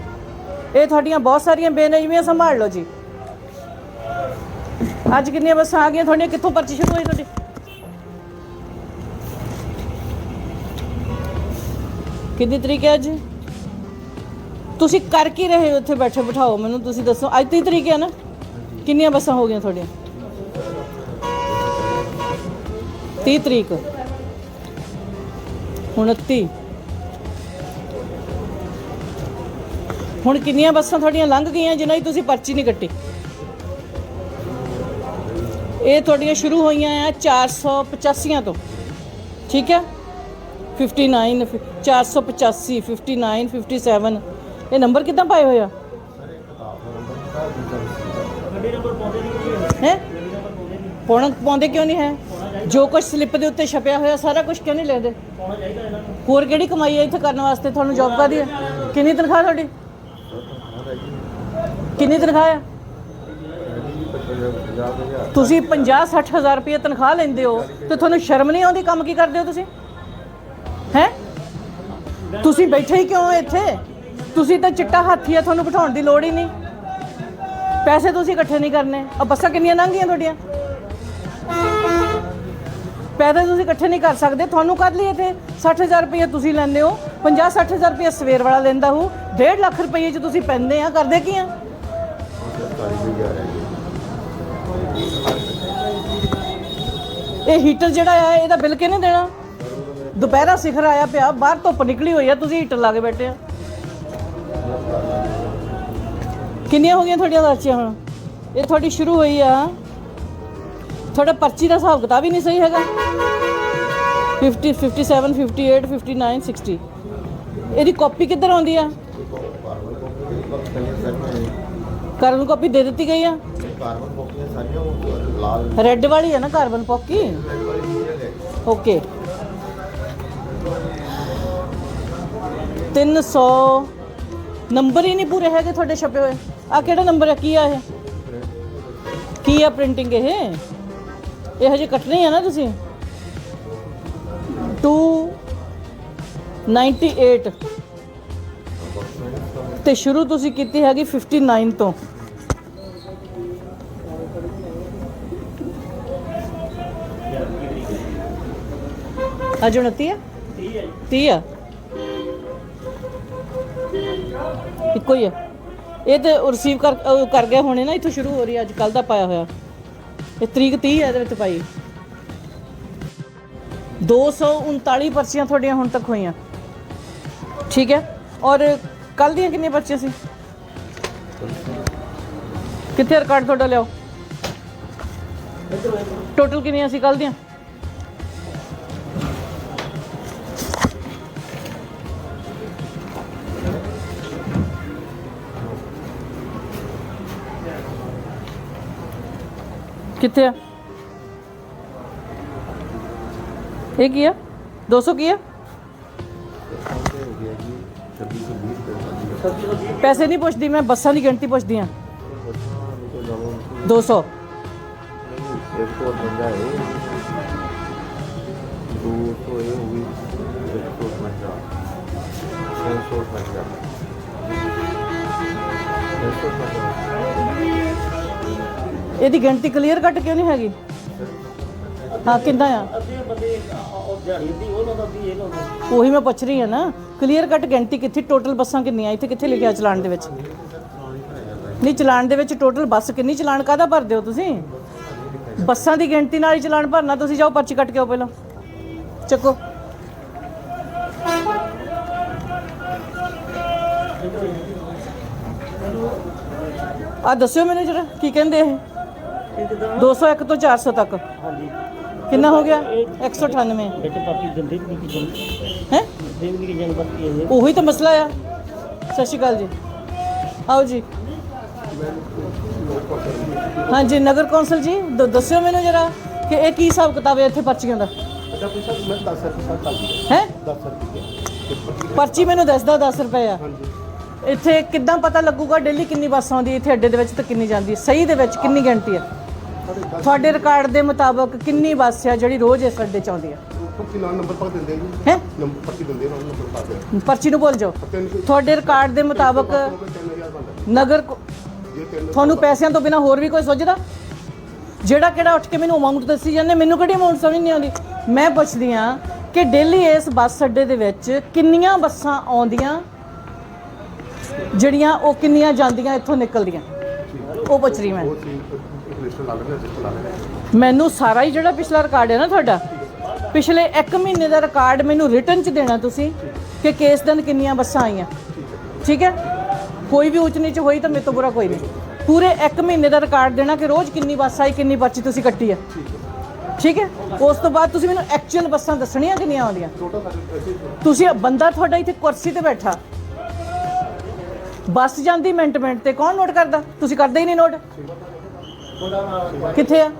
ਇਹ ਤੁਹਾਡੀਆਂ ਬਹੁਤ ਸਾਰੀਆਂ ਬੇਨਜ਼ਮੀਆਂ ਸੰਭਾਲ ਲਓ ਜੀ। ਅੱਜ ਕਿੰਨੀਆਂ ਬੱਸਾਂ ਆ ਗਈਆਂ? ਤੁਹਾਡੀਆਂ ਕਿੱਥੋਂ ਪਰਚੀ ਸ਼ੁਰੂ ਹੋਈ ਤੁਹਾਡੀ? ਕਿੰਨੀ ਤਰੀਕ ਹੈ ਅੱਜ? ਤੁਸੀਂ ਕਰ ਕੀ ਰਹੇ ਹੋ ਉੱਥੇ ਬੈਠੇ, ਬਿਠਾਓ, ਮੈਨੂੰ ਤੁਸੀਂ ਦੱਸੋ। ਅੱਜ ਤੀਹ ਤਰੀਕ ਹੈ ਨਾ? ਕਿੰਨੀਆਂ ਬੱਸਾਂ ਹੋ ਗਈਆਂ ਤੁਹਾਡੀਆਂ? 30 ਤਰੀਕ। 29 ਹੁਣ ਕਿੰਨੀਆਂ ਬੱਸਾਂ ਤੁਹਾਡੀਆਂ ਲੰਘ ਗਈਆਂ, ਜਿਨ੍ਹਾਂ ਦੀ ਤੁਸੀਂ ਪਰਚੀ ਨਹੀਂ ਕੱਟੀ? ਇਹ ਤੁਹਾਡੀਆਂ ਸ਼ੁਰੂ ਹੋਈਆਂ ਆ 485 ਤੋਂ। ਠੀਕ ਹੈ? 59 ਫਿਰ 485 59 57 ਇਹ ਨੰਬਰ ਕਿੱਦਾਂ ਪਾਏ ਹੋਏ ਆ? ਪਾਉਂਦੇ ਹੈ? ਪਾਉਣਾ ਪਾਉਂਦੇ ਕਿਉਂ ਨਹੀਂ ਹੈ? ਜੋ ਕੁਝ ਸਲਿੱਪ ਦੇ ਉੱਤੇ ਛਪਿਆ ਹੋਇਆ, ਸਾਰਾ ਕੁਝ ਕਿਉਂ ਨਹੀਂ ਲੈਂਦੇ? ਹੋਰ ਕਿਹੜੀ ਕਮਾਈ ਹੈ ਇੱਥੇ ਕਰਨ ਵਾਸਤੇ? ਤੁਹਾਨੂੰ ਜੌਬ ਕਰਦੀ ਹੈ? ਕਿੰਨੀ ਤਨਖਾਹ ਤੁਹਾਡੀ? ਕਿੰਨੀ ਤਨਖਾਹ ਹੈ ਤੁਸੀਂ 50 60000 ਰੁਪਏ ਤਨਖਾਹ ਲੈਂਦੇ ਹੋ, ਤੇ ਤੁਹਾਨੂੰ ਸ਼ਰਮ ਨਹੀਂ ਆਉਂਦੀ ਕੰਮ ਕੀ ਕਰਦੇ ਹੋ ਤੁਸੀਂ? ਹੈ? ਤੁਸੀਂ ਬੈਠੇ ਹੀ ਕਿਉਂ ਹੋ ਇੱਥੇ? ਤੁਸੀਂ ਤਾਂ ਚਿੱਟਾ ਹਾਥੀ ਆ, ਤੁਹਾਨੂੰ ਬਿਠਾਉਣ ਦੀ ਲੋੜ ਹੀ ਨਹੀਂ। ਪੈਸੇ ਤੁਸੀਂ ਇਕੱਠੇ ਨਹੀਂ ਕਰਨੇ। ਆ ਬੱਸਾਂ ਕਿੰਨੀਆਂ ਲੰਘੀਆਂ ਤੁਹਾਡੀਆਂ? ਪੈਸੇ ਤੁਸੀਂ ਇਕੱਠੇ ਨਹੀਂ ਕਰ ਸਕਦੇ। ਤੁਹਾਨੂੰ ਕਰ ਲਈ ਇੱਥੇ 60000 ਰੁਪਏ ਤੁਸੀਂ ਲੈਂਦੇ ਹੋ? 50 60000 ਰੁਪਏ ਸਵੇਰ ਵਾਲਾ ਲੈਂਦਾ ਹੋ। 1.5 ਲੱਖ ਰੁਪਏ ਚ ਤੁਸੀਂ ਪੈਂਦੇ ਆ, ਕਰਦੇ ਕੀ ਆ? ਇਹ ਹੀਟਰ ਜਿਹੜਾ ਆ, ਇਹਦਾ ਬਿੱਲ ਕਿਹਨੇ ਦੇਣਾ? ਦੁਪਹਿਰਾ ਸਿਖਰ ਆਇਆ ਪਿਆ, ਬਾਹਰ ਧੁੱਪ ਨਿਕਲੀ ਹੋਈ ਆ, ਤੁਸੀਂ ਹੀਟਰ ਲਾ ਕੇ ਬੈਠੇ ਆ। ਕਿੰਨੀਆਂ ਹੋ ਗਈਆਂ ਤੁਹਾਡੀਆਂ ਪਰਚੀਆਂ ਹੁਣ? ਇਹ ਤੁਹਾਡੀ ਸ਼ੁਰੂ ਹੋਈ ਆ। ਤੁਹਾਡਾ ਪਰਚੀ ਦਾ ਹਿਸਾਬ ਕਿਤਾਬ ਹੀ ਨਹੀਂ ਸਹੀ ਹੈਗਾ। 50 57 58 59 60 ਇਹਦੀ ਕਾਪੀ ਕਿੱਧਰ ਆਉਂਦੀ ਆ? ਕਾਰਬਨ ਕਾਪੀ ਦੇ ਦਿੱਤੀ ਗਈ ਆ। ਕਾਰਬਨ ਕਾਪੀਆਂ ਸਾਰੀਆਂ ਉਹ ਲਾਲ ਰੈੱਡ ਵਾਲੀ ਆ ਨਾ ਕਾਰਬਨ ਕਾਪੀ ਓਕੇ 300 ਨੰਬਰ ਹੀ ਨਹੀਂ ਪੂਰੇ ਹੈਗੇ ਤੁਹਾਡੇ ਛਪੇ ਹੋਏ। ਆ ਕਿਹੜਾ ਨੰਬਰ ਹੈ ਕੀ ਆ ਇਹ? ਕੀ ਆ ਪ੍ਰਿੰਟਿੰਗ ਇਹ? ਇਹ ਹਜੇ ਕੱਟਣੀ ਆ ਨਾ ਤੁਸੀਂ? 298 ਤੇ ਸ਼ੁਰੂ ਤੁਸੀਂ ਕੀਤੀ ਹੈਗੀ 59 ਤੋਂ। ਅੱਜ 29 ਆ? 30 ਆ। ਇੱਕੋ ਹੀ ਆ। ਇਹ ਤੇ ਰਿਸੀਵ ਕਰ, ਉਹ ਕਰ ਗਿਆ ਹੋਣੇ ਨਾ, ਇੱਥੋਂ ਸ਼ੁਰੂ ਹੋ ਰਹੀ ਹੈ, ਅੱਜ ਕੱਲ ਦਾ ਪਾਇਆ ਹੋਇਆ। ਇਹ ਤਰੀਕ 30 ਹੈ ਇਹਦੇ ਵਿੱਚ ਪਾਈ 239 ਪਰਚੀਆਂ ਤੁਹਾਡੀਆਂ ਹੁਣ ਤੱਕ ਹੋਈਆਂ। ਠੀਕ ਹੈ? ਔਰ ਕੱਲ ਦੀਆਂ ਕਿੰਨੀਆਂ ਪਰਚੀਆਂ ਸੀ? ਕਿੱਥੇ ਰਿਕਾਰਡ ਤੁਹਾਡਾ ਲਿਆਓ? ਟੋਟਲ ਕਿੰਨੀਆਂ ਸੀ ਕੱਲ ਦੀਆਂ? ਕਿੱਥੇ ਆ ਇਹ ਕੀ ਆ 200 ਕੀ ਆ ਪੈਸੇ ਨਹੀਂ ਪੁੱਛਦੀ ਮੈਂ ਬੱਸਾਂ ਦੀ ਗਿਣਤੀ ਪੁੱਛਦੀ ਆ 200 ਇੱਕ ਤੋਂ ਬੰਦਾ ਹੈ ਇਹਦੀ ਗਿਣਤੀ ਕਲੀਅਰ ਕੱਟ ਕਿਉਂ ਨਹੀਂ ਹੈਗੀ? ਹਾਂ, ਕਿੰਦਾ ਆ? ਅੱਧੇ ਬੰਦੇ ਉਹ ਦਿਹਾੜੀ ਦੀ ਉਹ ਲਾਉਂਦਾ ਵੀ ਇਹ ਲਾਉਂਦਾ ਉਹੀ ਮੈਂ ਪੁੱਛ ਰਹੀ ਹਾਂ ਨਾ ਕਲੀਅਰ ਕੱਟ ਗਿਣਤੀ ਕਿੱਥੇ ਟੋਟਲ ਬੱਸਾਂ ਕਿੰਨੀਆਂ, ਇੱਥੇ ਕਿੱਥੇ ਲਿਖਿਆ ਚਲਾਨ ਦੇ ਵਿੱਚ? ਨਹੀਂ, ਚਲਾਨ ਦੇ ਵਿੱਚ ਟੋਟਲ ਬੱਸ ਕਿੰਨੀ ਚਲਾਨ ਕਾਹਦਾ ਭਰਦੇ ਹੋ ਤੁਸੀਂ? ਬੱਸਾਂ ਦੀ ਗਿਣਤੀ ਨਾਲ ਹੀ ਚਲਾਨ ਭਰਨਾ, ਤੁਸੀਂ ਜਾਓ ਪਰਚੀ ਕੱਟ ਕੇ ਆਓ ਪਹਿਲਾਂ। ਚੱਕੋ। ਆ ਦੱਸਿਓ ਮੈਨੂੰ ਜਰਾ, ਕੀ ਕਹਿੰਦੇ ਇਹ? ਇਹ ਕਿਦਾਂ 201 ਤੋਂ 400 ਤੱਕ। ਹਾਂਜੀ। ਕਿੰਨਾ ਹੋ ਗਿਆ? 198 ਵਿੱਚ ਪਾਰਟੀ ਦਿੰਦੇ ਵੀ ਨਹੀਂ ਕਿ ਹੈ? ਦੇ ਵੀ ਨਹੀਂ ਕਿ ਜਨ ਬਾਕੀ ਇਹ ਉਹੀ ਤਾਂ ਮਸਲਾ ਆ। ਸਤਿ ਸ਼੍ਰੀ ਅਕਾਲ ਜੀ। ਆਓ ਜੀ। ਹਾਂਜੀ ਨਗਰ ਕੌਂਸਲ ਜੀ ਦੱਸਿਓ ਮੈਨੂੰ ਜਰਾ ਕਿ ਇਹ ਕੀ ਹਿਸਾਬ ਕਿਤਾਬ ਹੈ ਇੱਥੇ ਪਰਚੀਆਂ ਦਾ? ਅੱਛਾ ਪੁੱਛਾ ਮੈਂ 10 ਰੁਪਏ ਸਾਲ ਚੱਲਦੀ ਹੈ? ਹੈ। 10 ਰੁਪਏ ਪਰਚੀ ਮੈਨੂੰ ਦੱਸਦਾ 10 ਰੁਪਏ ਆ। ਹਾਂਜੀ। ਇੱਥੇ ਕਿੱਦਾਂ ਪਤਾ ਲੱਗੂਗਾ ਡੇਲੀ ਕਿੰਨੀ ਬੱਸ ਆਉਂਦੀ ਹੈ ਇੱਥੇ ਅੱਡੇ ਦੇ ਵਿੱਚ ਤੇ ਕਿੰਨੀ ਜਾਂਦੀ ਹੈ? ਸਹੀ ਦੇ ਵਿੱਚ ਕਿੰਨੀ ਗਿਣਤੀ ਹੈ? ਤੁਹਾਡੇ ਰਿਕਾਰਡ ਦੇ ਮੁਤਾਬਕ ਕਿੰਨੀ ਬੱਸ ਆ ਜਿਹੜੀ ਰੋਜ਼ ਇਸ ਅੱਡੇ 'ਚ ਆਉਂਦੀ ਹੈ ਪੱਕੀ ਨਾਲ ਨੰਬਰ ਪਾ ਦਿੰਦੇ ਜੀ। ਹੈ? ਨੰਬਰ ਪੱਕੀ ਦਿੰਦੇ ਨਾਲ ਨੰਬਰ ਪਾ ਦੇ ਪਰਚੀ ਨੂੰ ਭੁੱਲ ਜਾਓ। ਤੁਹਾਡੇ ਰਿਕਾਰਡ ਦੇ ਮੁਤਾਬਕ 3000 ਬਣਦਾ ਨਗਰ ਤੁਹਾਨੂੰ ਪੈਸਿਆਂ ਤੋਂ ਬਿਨਾ ਹੋਰ ਵੀ ਕੋਈ ਸੁੱਝਦਾ ਜਿਹੜਾ ਕਿਹੜਾ ਉੱਠ ਕੇ ਮੈਨੂੰ ਅਮਾਉਂਟ ਦੱਸੀ ਜਾਂਦੇ ਮੈਨੂੰ ਕਿਹੜੀ ਅਮਾਉਂਟ ਸਮਝ ਨਹੀਂ ਆਉਂਦੀ? ਮੈਂ ਪੁੱਛਦੀ ਆ ਕਿ ਡੇਲੀ ਇਸ ਬੱਸ ਅੱਡੇ ਦੇ ਵਿੱਚ ਕਿੰਨੀਆਂ ਬੱਸਾਂ ਆਉਂਦੀਆਂ ਜਿਹੜੀਆਂ ਉਹ ਕਿੰਨੀਆਂ ਜਾਂਦੀਆਂ ਇੱਥੋਂ ਨਿਕਲਦੀਆਂ? ਉਹ ਪੁੱਛ ਰਹੀ ਮੈਂ। ਲਾ ਲੈਣਾ ਲਾ ਲੈਣਾ ਮੈਨੂੰ ਸਾਰਾ ਹੀ ਜਿਹੜਾ ਪਿਛਲਾ ਰਿਕਾਰਡ ਹੈ ਨਾ ਤੁਹਾਡਾ ਪਿਛਲੇ 1 ਮਹੀਨੇ ਦਾ ਰਿਕਾਰਡ ਮੈਨੂੰ ਰਿਟਰਨ ਚ ਦੇਣਾ ਤੁਸੀਂ ਕਿ ਕੇਸ ਦਿਨ ਕਿੰਨੀਆਂ ਬੱਸਾਂ ਆਈਆਂ। ਠੀਕ ਹੈ? ਕੋਈ ਵੀ ਉੱਚ ਨੀਚ ਹੋਈ ਤਾਂ ਮੇਰੇ ਤੋਂ ਬੁਰਾ ਕੋਈ ਨਹੀਂ। ਪੂਰੇ 1 ਮਹੀਨੇ ਦਾ ਰਿਕਾਰਡ ਦੇਣਾ ਕਿ ਰੋਜ਼ ਕਿੰਨੀ ਬੱਸ ਆਈ ਕਿੰਨੀ ਪਰਚੀ ਤੁਸੀਂ ਕੱਟੀ ਹੈ ਠੀਕ ਹੈ? ਉਸ ਤੋਂ ਬਾਅਦ ਤੁਸੀਂ ਮੈਨੂੰ ਐਕਚੁਅਲ ਬੱਸਾਂ ਦੱਸਣੀਆਂ ਕਿੰਨੀਆਂ ਆਉਂਦੀਆਂ? ਤੁਸੀਂ ਬੰਦਾ ਤੁਹਾਡਾ ਇੱਥੇ ਕੁਰਸੀ ਤੇ ਬੈਠਾ। ਬੱਸ ਜਾਂਦੀ ਮਿੰਟ ਮਿੰਟ ਤੇ ਕੌਣ ਨੋਟ ਕਰਦਾ? ਤੁਸੀਂ ਕਰਦੇ ਹੀ ਨਹੀਂ ਨੋਟ। ਕਿੱਥੇ ਆ?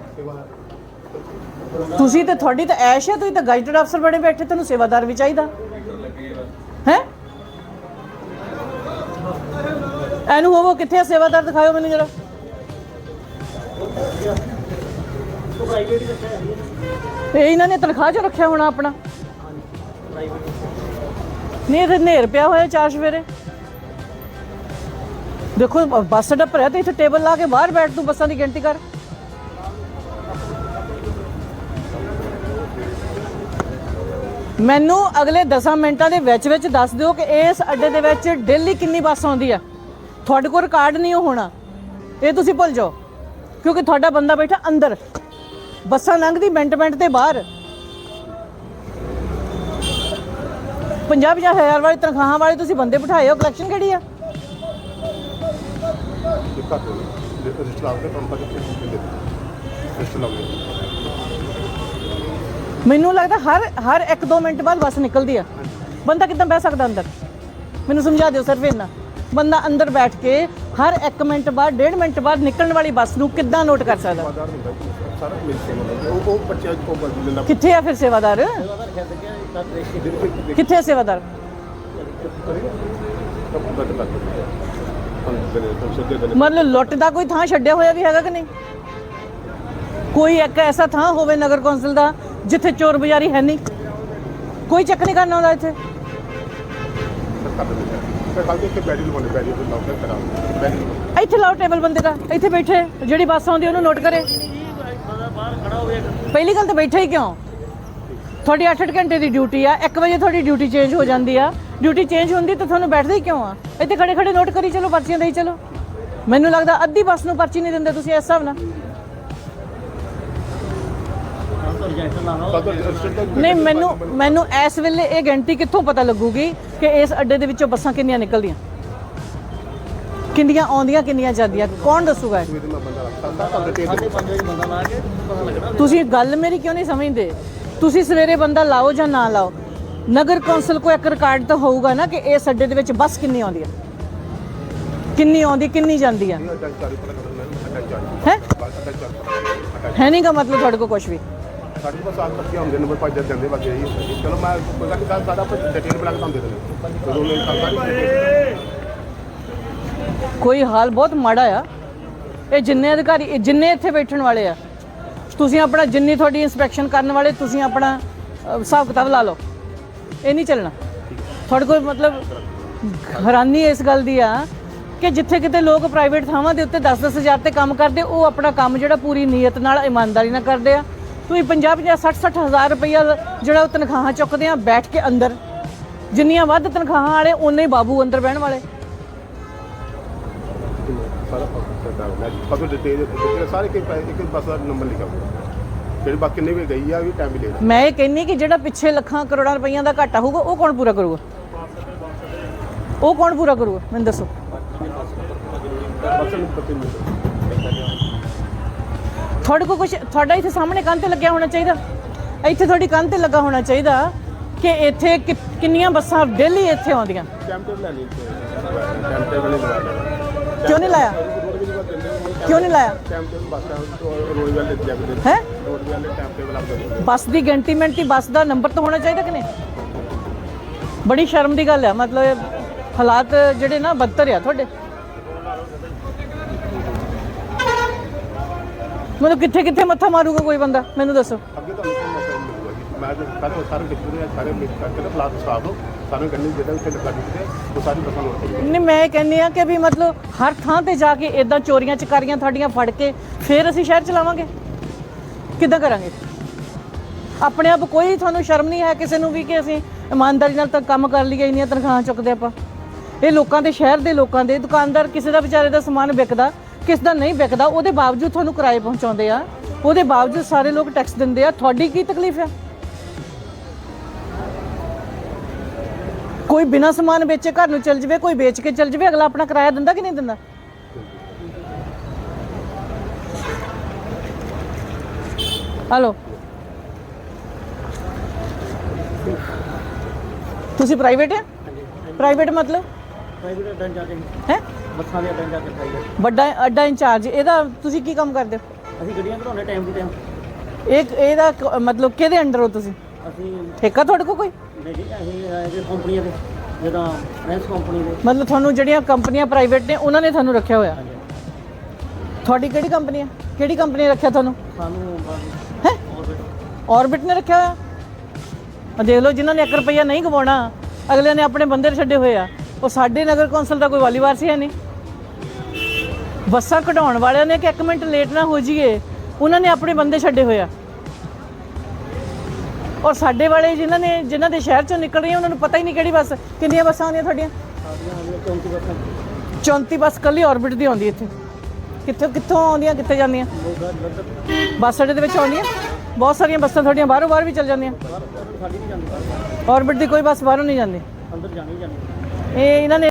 ਤੁਸੀਂ ਤੇ ਤੁਹਾਡੀ ਤਾਂ ਐਸ਼ ਹੈ ਤੁਸੀਂ ਤਾਂ ਗਾਈਡਡ ਅਫਸਰ ਬਣੇ ਬੈਠੇ, ਤੁਹਾਨੂੰ ਸੇਵਾਦਾਰ ਵੀ ਚਾਹੀਦਾ। ਹੈ? ਐਨੂੰ ਹੋਵੋ ਕਿੱਥੇ ਆ, ਸੇਵਾਦਾਰ ਦਿਖਾਓ ਮੈਨੂੰ ਜਰਾ। ਇਹ ਇਹਨਾਂ ਨੇ ਤਨਖਾਹ ਚ ਰੱਖਿਆ ਹੋਣਾ ਆਪਣਾ। ਨਹੀਂ ਇਹ ਨੇਰ ਪਿਆ ਹੋਇਆ ਚਾਰ ਸਵੇਰੇ। ਦੇਖੋ, ਬੱਸ ਅੱਡਾ ਭਰਿਆ ਤੇ ਇੱਥੇ ਟੇਬਲ ਲਾ ਕੇ ਬਾਹਰ ਬੈਠ ਤੂੰ ਬੱਸਾਂ ਦੀ ਗਿਣਤੀ ਕਰ। ਮੈਨੂੰ ਅਗਲੇ 10 ਮਿੰਟਾਂ ਦੇ ਵਿੱਚ ਵਿੱਚ ਦੱਸ ਦਿਓ ਕਿ ਇਸ ਅੱਡੇ ਦੇ ਵਿੱਚ ਡੇਲੀ ਕਿੰਨੀ ਬੱਸ ਆਉਂਦੀ ਆ। ਤੁਹਾਡੇ ਕੋਲ ਰਿਕਾਰਡ ਨਹੀਂ ਹੋਣਾ। ਇਹ ਤੁਸੀਂ ਭੁੱਲ ਜਾਓ, ਕਿਉਂਕਿ ਤੁਹਾਡਾ ਬੰਦਾ ਬੈਠਾ ਅੰਦਰ। ਬੱਸਾਂ ਲੰਘਦੀ ਮਿੰਟ ਮਿੰਟ ਤੇ ਬਾਹਰ। 50 ਪੰਜਾਹ ਹਜ਼ਾਰ ਵਾਲੀ ਤਨਖਾਹਾਂ ਵਾਲੇ ਤੁਸੀਂ ਬੰਦੇ ਬਿਠਾਏ ਹੋ ਕਲੈਕਸ਼ਨ ਕਿਹੜੀ ਆ? ਇੱਕ ਘੱਟ ਲਿਸਟ ਲਾ ਕੇ ਪੰਪ ਤੱਕ ਦਿੰਦੇ ਲਿਸਟ ਲਾ ਕੇ ਮੈਨੂੰ ਲੱਗਦਾ ਹਰ ਹਰ 1-2 ਮਿੰਟ ਬਾਅਦ ਬੱਸ ਨਿਕਲਦੀ ਆ ਬੰਦਾ ਕਿੱਦਾਂ ਬਹਿ ਸਕਦਾ ਅੰਦਰ ਮੈਨੂੰ ਸਮਝਾ ਦਿਓ ਸਿਰਫ ਇੰਨਾ ਬੰਦਾ ਅੰਦਰ ਬੈਠ ਕੇ ਹਰ 1 ਮਿੰਟ ਬਾਅਦ 1.5 ਮਿੰਟ ਬਾਅਦ ਨਿਕਲਣ ਵਾਲੀ ਬੱਸ ਨੂੰ ਕਿੱਦਾਂ ਨੋਟ ਕਰ ਸਕਦਾ ਬਾਜ਼ਾਰ ਹੁੰਦਾ ਜੀ, ਸਾਰਾ ਮਿਲ ਕੇ ਉਹ ਉਹ ਬੱਚਿਆਂ ਕੋ ਬਦਲ ਲੈਂਦਾ ਕਿੱਥੇ ਆ ਫਿਰ ਸੇਵਾਦਾਰ ਕਿੱਥੇ ਆ ਸੇਵਾਦਾਰ ਤੋਂ ਦੇ ਮਤਲਬ ਲੁੱਟ ਦਾ ਕੋਈ ਥਾਂ ਛੱਡਿਆ ਹੋਇਆ ਵੀ ਹੈਗਾ ਕਿ ਨਹੀਂ? ਕੋਈ ਇੱਕ ਐਸਾ ਥਾਂ ਹੋਵੇ ਨਗਰ ਕੌਂਸਲ ਦਾ ਜਿੱਥੇ ਚੋਰ ਬਜ਼ਾਰੀ ਹੈ ਨਹੀਂ? ਕੋਈ ਚੱਕ ਨਹੀਂ ਕਰਨਾ ਆਉਂਦਾ ਇੱਥੇ? ਕਰ ਇੱਥੇ ਲਾਓ ਟੇਬਲ ਬੰਦੇ ਦਾ ਇੱਥੇ ਬੈਠੇ, ਜਿਹੜੀ ਬੱਸ ਆਉਂਦੀ ਉਹਨੂੰ ਨੋਟ ਕਰੇ। ਪਹਿਲੀ ਗੱਲ ਤਾਂ ਬੈਠੇ ਹੀ ਕਿਉਂ? ਤੁਹਾਡੀ 8-8 ਘੰਟੇ ਦੀ ਡਿਊਟੀ ਆ 1 ਵਜੇ ਤੁਹਾਡੀ ਡਿਊਟੀ ਚੇਂਜ ਹੋ ਜਾਂਦੀ ਆ। ਡਿਊਟੀ ਚੇਂਜ ਹੁੰਦੀ ਤਾਂ ਤੁਹਾਨੂੰ ਬੈਠਦੇ ਹੀ ਕਿਉਂ ਆ? ਇੱਥੇ ਖੜੇ ਖੜੇ ਨੋਟ ਕਰੀ ਚਲੋ, ਪਰਚੀਆਂ ਦੇਈ ਚਲੋ। ਮੈਨੂੰ ਲੱਗਦਾ ਅੱਧੀ ਬੱਸ ਨੂੰ ਪਰਚੀ ਨਹੀਂ ਦਿੰਦੇ ਤੁਸੀਂ ਇਸ ਹਿਸਾਬ ਨਾਲ। ਨਹੀਂ, ਮੈਨੂੰ ਮੈਨੂੰ ਇਸ ਵੇਲੇ ਇਹ ਗਿਣਤੀ ਕਿੱਥੋਂ ਪਤਾ ਲੱਗੂਗੀ ਕਿ ਇਸ ਅੱਡੇ ਦੇ ਵਿੱਚੋਂ ਬੱਸਾਂ ਕਿੰਨੀਆਂ ਨਿਕਲਦੀਆਂ? ਕਿੰਨੀਆਂ ਆਉਂਦੀਆਂ, ਕਿੰਨੀਆਂ ਜਾਂਦੀਆਂ? ਕੌਣ ਦੱਸੂਗਾ ਤੁਸੀਂ ਗੱਲ ਮੇਰੀ ਕਿਉਂ ਨਹੀਂ ਸਮਝਦੇ? ਤੁਸੀਂ ਸਵੇਰੇ ਬੰਦਾ ਲਾਓ ਜਾਂ ਨਾ ਲਾਓ? ਨਗਰ ਕੌਂਸਲ ਕੋ ਇੱਕ ਰਿਕਾਰਡ ਤਾਂ ਹੋਊਗਾ ਨਾ ਕਿ ਇਸ ਅੱਡੇ ਦੇ ਵਿੱਚ ਬੱਸ ਕਿੰਨੀ ਆਉਂਦੀ ਹੈ? ਕਿੰਨੀ ਆਉਂਦੀ ਕਿੰਨੀ ਜਾਂਦੀ ਹੈ? ਚਾਰੀ ਹੈ ਨਹੀਂਗਾ ਮਤਲਬ ਤੁਹਾਡੇ ਕੋਲ ਕੁਝ ਵੀ? ਸਾਡੇ ਕੋਲ ਸਾਲ ਤੱਕ ਹੁੰਦੇ ਨੰਬਰ ਪਾਈ ਜਾਂਦੇ ਬਾਕੀ ਇਹੀ ਹੁੰਦਾ ਜੀ। ਚਲੋ ਮੈਂ ਕੋਈ ਗੱਲ ਨਹੀਂ ਸਾਰਾ ਆਪਾਂ ਡਿਟੇਲ ਬਣਾ ਕੇ ਤੁਹਾਨੂੰ ਦੇ ਦਿੰਦੇ। ਜਦੋਂ ਮੈਂ ਸਾਰੀ ਕੋਈ ਹਾਲ ਬਹੁਤ ਮਾੜਾ ਆ। ਇਹ ਜਿੰਨੇ ਅਧਿਕਾਰੀ ਇਹ ਜਿੰਨੇ ਇੱਥੇ ਬੈਠਣ ਵਾਲੇ ਆ ਤੁਸੀਂ ਆਪਣਾ ਜਿੰਨੀ ਤੁਹਾਡੀ ਇਨਸਪੈਕਸ਼ਨ ਕਰਨ ਵਾਲੇ ਤੁਸੀਂ ਆਪਣਾ ਹਿਸਾਬ ਕਿਤਾਬ ਲਾ ਲਓ। ਇਹ ਨਹੀਂ ਚੱਲਣਾ। ਤੁਹਾਡੇ ਕੋਲ ਮਤਲਬ ਹੈਰਾਨੀ ਇਸ ਗੱਲ ਦੀ ਆ ਕਿ ਜਿੱਥੇ ਕਿਤੇ ਲੋਕ ਪ੍ਰਾਈਵੇਟ ਥਾਵਾਂ ਦੇ ਉੱਤੇ 10-10 ਹਜ਼ਾਰ ਤੇ ਕੰਮ ਕਰਦੇ, ਉਹ ਆਪਣਾ ਕੰਮ ਜਿਹੜਾ ਪੂਰੀ ਨੀਅਤ ਨਾਲ, ਇਮਾਨਦਾਰੀ ਨਾਲ ਕਰਦੇ ਆ। ਤੁਸੀਂ 50-50 60 ਹਜ਼ਾਰ ਰੁਪਈਆ ਜਿਹੜਾ ਉਹ ਤਨਖਾਹਾਂ ਚੁੱਕਦੇ ਆ ਬੈਠ ਕੇ ਅੰਦਰ। ਜਿੰਨੀਆਂ ਵੱਧ ਤਨਖਾਹਾਂ ਵਾਲੇ ਉਨੇ ਹੀ ਬਾਬੂ ਅੰਦਰ ਬਹਿਣ ਵਾਲੇ। ਸਾਰਾ ਪਤਾ ਮੈਂ ਸਾਰੇ ਇੱਕ ਬੱਸ ਦਾ ਨੰਬਰ ਲਿਖਿਆ ਹੋਊਗਾ ਜਿਹੜੀ ਬੱਸ ਕਿੰਨੇ ਵੇ ਗਈ ਆ ਵੀ ਟਾਈਮ ਲੈ ਮੈਂ ਇਹ ਕਹਿੰਨੀ ਕਿ ਜਿਹੜਾ ਪਿੱਛੇ ਲੱਖਾਂ ਕਰੋੜਾਂ ਰੁਪਈਆਂ ਦਾ ਘਾਟਾ ਹੋਊਗਾ ਉਹ ਕੌਣ ਪੂਰਾ ਕਰੂਗਾ? ਉਹ ਕੌਣ ਪੂਰਾ ਕਰੂਗਾ? ਮੈਨੂੰ ਦੱਸੋ। ਨੂੰ ਤੁਹਾਡੇ ਕੋਲ ਕੁਝ ਤੁਹਾਡਾ ਇੱਥੇ ਸਾਹਮਣੇ ਕੰਨ ਤੇ ਲੱਗਿਆ ਹੋਣਾ ਚਾਹੀਦਾ। ਇੱਥੇ ਤੁਹਾਡੀ ਕੰਨ ਤੇ ਲੱਗਾ ਹੋਣਾ ਚਾਹੀਦਾ ਕਿ ਇੱਥੇ ਕਿ- ਕਿੰਨੀਆਂ ਬੱਸਾਂ ਡੇਲੀ ਇੱਥੇ ਆਉਂਦੀਆਂ। ਟਾਈਮ ਟੇਬਲ ਲੈ ਲਈ ਟਾਈਮ ਟੇਬਲ ਨਹੀਂ ਲਗਾ ਲਿਆ ਕਿਉਂ ਨਹੀਂ ਲਾਇਆ? ਕਿਉਂ ਨਹੀਂ ਲਾਇਆ? ਟਾਈਮ ਟੇਬਲ ਬੱਸ ਹੈ? ਰੋਡ ਵਾਲੇ ਟਾਈਮ ਟੇਬਲ ਆਪ ਦੇ ਬੱਸ ਦੀ ਗਿਣਤੀ ਮਿੰਟੀ ਬੱਸ ਦਾ ਨੰਬਰ ਤਾਂ ਹੋਣਾ ਚਾਹੀਦਾ ਕਿ ਨਹੀਂ? ਬੜੀ ਸ਼ਰਮ ਦੀ ਗੱਲ ਹੈ ਮਤਲਬ ਹਾਲਾਤ ਜਿਹੜੇ ਨਾ ਬਦਤਰ ਆ ਤੁਹਾਡੇ। ਮਤਲਬ ਕਿੱਥੇ ਕਿੱਥੇ ਮੱਥਾ ਮਾਰੂਗਾ ਕੋਈ ਬੰਦਾ? ਮੈਨੂੰ ਦੱਸੋ। ਅੱਗੇ ਤੁਹਾਨੂੰ ਮੈਂ ਤਾਂ ਸਾਰੇ ਸਾਰੇ ਡਿਸਪਲੇ ਸਾਰੇ ਮਿਕਸ ਕਰਕੇ ਨਾ ਪਲਾਸ ਸਟਾਫ ਨੂੰ ਸਾਨੂੰ ਕਹਿੰਦੇ ਜਿਹੜਾ ਉੱਥੇ ਲੱਗਾ ਜਿੱਤੇ ਉਹ ਸਾਰੀ ਬੱਸਾਂ ਲੋਡ ਕਰੀ ਨਹੀਂ, ਮੈਂ ਕਹਿੰਦੀ ਆ ਕਿ ਵੀ ਮਤਲਬ ਹਰ ਥਾਂ ਤੇ ਜਾ ਕੇ ਇਦਾਂ ਚੋਰੀਆਂ ਚਕਾਰੀਆਂ ਤੁਹਾਡੀਆਂ ਫੜ ਕੇ ਫਿਰ ਅਸੀਂ ਸ਼ਹਿਰ ਚਲਾਵਾਂਗੇ। ਕਿੱਦਾਂ ਕਰਾਂਗੇ? ਆਪਣੇ ਆਪ ਕੋਈ ਤੁਹਾਨੂੰ ਸ਼ਰਮ ਨਹੀਂ ਹੈ ਕਿਸੇ ਨੂੰ ਵੀ ਕਿ ਅਸੀਂ ਇਮਾਨਦਾਰੀ ਨਾਲ ਤਾਂ ਕੰਮ ਕਰ ਲਈਏ, ਇੰਨੀਆਂ ਤਨਖਾਹਾਂ ਚੁੱਕਦੇ ਆਪਾਂ। ਇਹ ਲੋਕਾਂ ਦੇ, ਸ਼ਹਿਰ ਦੇ ਲੋਕਾਂ ਦੇ, ਦੁਕਾਨਦਾਰ ਕਿਸੇ ਦਾ ਵਿਚਾਰੇ ਦਾ ਸਮਾਨ ਵਿਕਦਾ, ਕਿਸ ਦਾ ਨਹੀਂ ਵਿਕਦਾ, ਉਹਦੇ ਬਾਵਜੂਦ ਤੁਹਾਨੂੰ ਕਿਰਾਏ ਪਹੁੰਚਾਉਂਦੇ ਆ। ਉਹਦੇ ਬਾਵਜੂਦ ਸਾਰੇ ਲੋਕ ਟੈਕਸ ਦਿੰਦੇ ਆ। ਤੁਹਾਡੀ ਕੀ ਤਕਲੀਫ ਹੈ ਕੋਈ ਬਿਨਾ ਸਮਾਨ ਵੇਚੇ ਘਰ ਨੂੰ ਚਲ ਜਵੇ ਕੋਈ ਵੇਚ ਕੇ ਚਲ ਜਵੇ ਅਗਲਾ ਆਪਣਾ ਕਿਰਾਇਆ ਦਿੰਦਾ ਕਿ ਨਹੀਂ ਦਿੰਦਾ? ਹਲੋ ਤੁਸੀਂ ਪ੍ਰਾਈਵੇਟ ਹੈ? ਪ੍ਰਾਈਵੇਟ ਮਤਲਬ? ਪ੍ਰਾਈਵੇਟ ਅੱਡਾ ਜਾ। ਕੇ ਹੈ? ਬੱਸਾਂ ਦੇ ਅੱਡਾ ਜਾ ਕੇ ਪ੍ਰਾਈਵੇਟ ਵੱਡਾ ਅੱਡਾ ਇੰਚਾਰਜ ਇਹਦਾ ਤੁਸੀਂ ਕੀ ਕੰਮ ਕਰਦੇ ਹੋ? ਅਸੀਂ ਗੱਡੀਆਂ ਘਰਾਉਣੇ ਟਾਈਮ ਦੀ ਟਾਈਮ ਇਹ ਇਹਦਾ ਮਤਲਬ ਕਿਹਦੇ ਅੰਡਰ ਹੋ ਤੁਸੀਂ? ਅਸੀਂ ਠੇਕਾ ਤੁਹਾਡੇ ਕੋਲ ਕੋਈ? ਨਹੀਂ ਕੰਪਨੀਆਂ ਦੇ ਕੰਪਨੀ ਦੇ। ਮਤਲਬ ਤੁਹਾਨੂੰ ਜਿਹੜੀਆਂ ਕੰਪਨੀਆਂ ਪ੍ਰਾਈਵੇਟ ਨੇ ਉਹਨਾਂ ਨੇ ਤੁਹਾਨੂੰ ਰੱਖਿਆ ਹੋਇਆ? ਤੁਹਾਡੀ ਕਿਹੜੀ ਕੰਪਨੀ ਹੈ ਕਿਹੜੀ ਕੰਪਨੀ ਨੇ ਰੱਖਿਆ ਤੁਹਾਨੂੰ? ਸਾਨੂੰ ਹੈ? ਆਰਬਿਟ ਨੇ ਰੱਖਿਆ ਹੋਇਆ? ਆ ਦੇਖ ਲਓ ਜਿਨ੍ਹਾਂ ਨੇ 1 ਰੁਪਈਆ ਨਹੀਂ ਕਮਾਉਣਾ ਅਗਲੇ ਨੇ ਆਪਣੇ ਬੰਦੇ ਛੱਡੇ ਹੋਏ ਆ। ਉਹ ਸਾਡੇ ਨਗਰ ਕੌਂਸਲ ਦਾ ਕੋਈ ਵਾਲੀਵਾਰ ਸੀ ਹੈ ਨਹੀਂ? ਬੱਸਾਂ ਕਢਾਉਣ ਵਾਲਿਆਂ ਨੇ ਕਿ 1 ਮਿੰਟ ਲੇਟ ਨਾ ਹੋ ਜਾਈਏ। ਉਹਨਾਂ ਨੇ ਆਪਣੇ ਬੰਦੇ ਛੱਡੇ ਹੋਏ ਆ। ਔਰ ਸਾਡੇ ਵਾਲੇ ਜਿਨ੍ਹਾਂ ਨੇ ਜਿਨ੍ਹਾਂ ਦੇ ਸ਼ਹਿਰ ਚੋਂ ਨਿਕਲ ਰਹੀਆਂ ਉਹਨਾਂ ਨੂੰ ਪਤਾ ਹੀ ਨਹੀਂ ਕਿਹੜੀ ਬੱਸ ਕਿੰਨੀਆਂ ਬੱਸਾਂ ਆਉਂਦੀਆਂ ਤੁਹਾਡੀਆਂ? ਸਾਡੀਆਂ ਆਉਂਦੀਆਂ 34 ਬੱਸਾਂ 34 ਬੱਸ ਕੱਲੀ ਆਰਬਿਟ ਦੀ ਆਉਂਦੀ ਇੱਥੇ। ਕਿੱਥੋਂ ਕਿੱਥੋਂ ਆਉਂਦੀਆਂ ਕਿੱਥੇ ਜਾਂਦੀਆਂ? ਬੱਸ ਅੱਡੇ ਦੇ ਵਿੱਚ ਆਉਂਦੀਆਂ। ਬਹੁਤ ਸਾਰੀਆਂ ਬੱਸਾਂ ਤੁਹਾਡੀਆਂ ਬਾਹਰੋਂ ਬਾਹਰ ਵੀ ਚੱਲ ਜਾਂਦੀਆਂ। ਜਾਂਦੀ। ਆਰਬਿਟ ਦੀ ਕੋਈ ਬੱਸ ਬਾਹਰੋਂ ਨਹੀਂ ਜਾਂਦੀ। ਅੰਦਰ ਜਾਣੀ ਜਾਣੀ। ਇਹ ਇਹਨਾਂ ਨੇ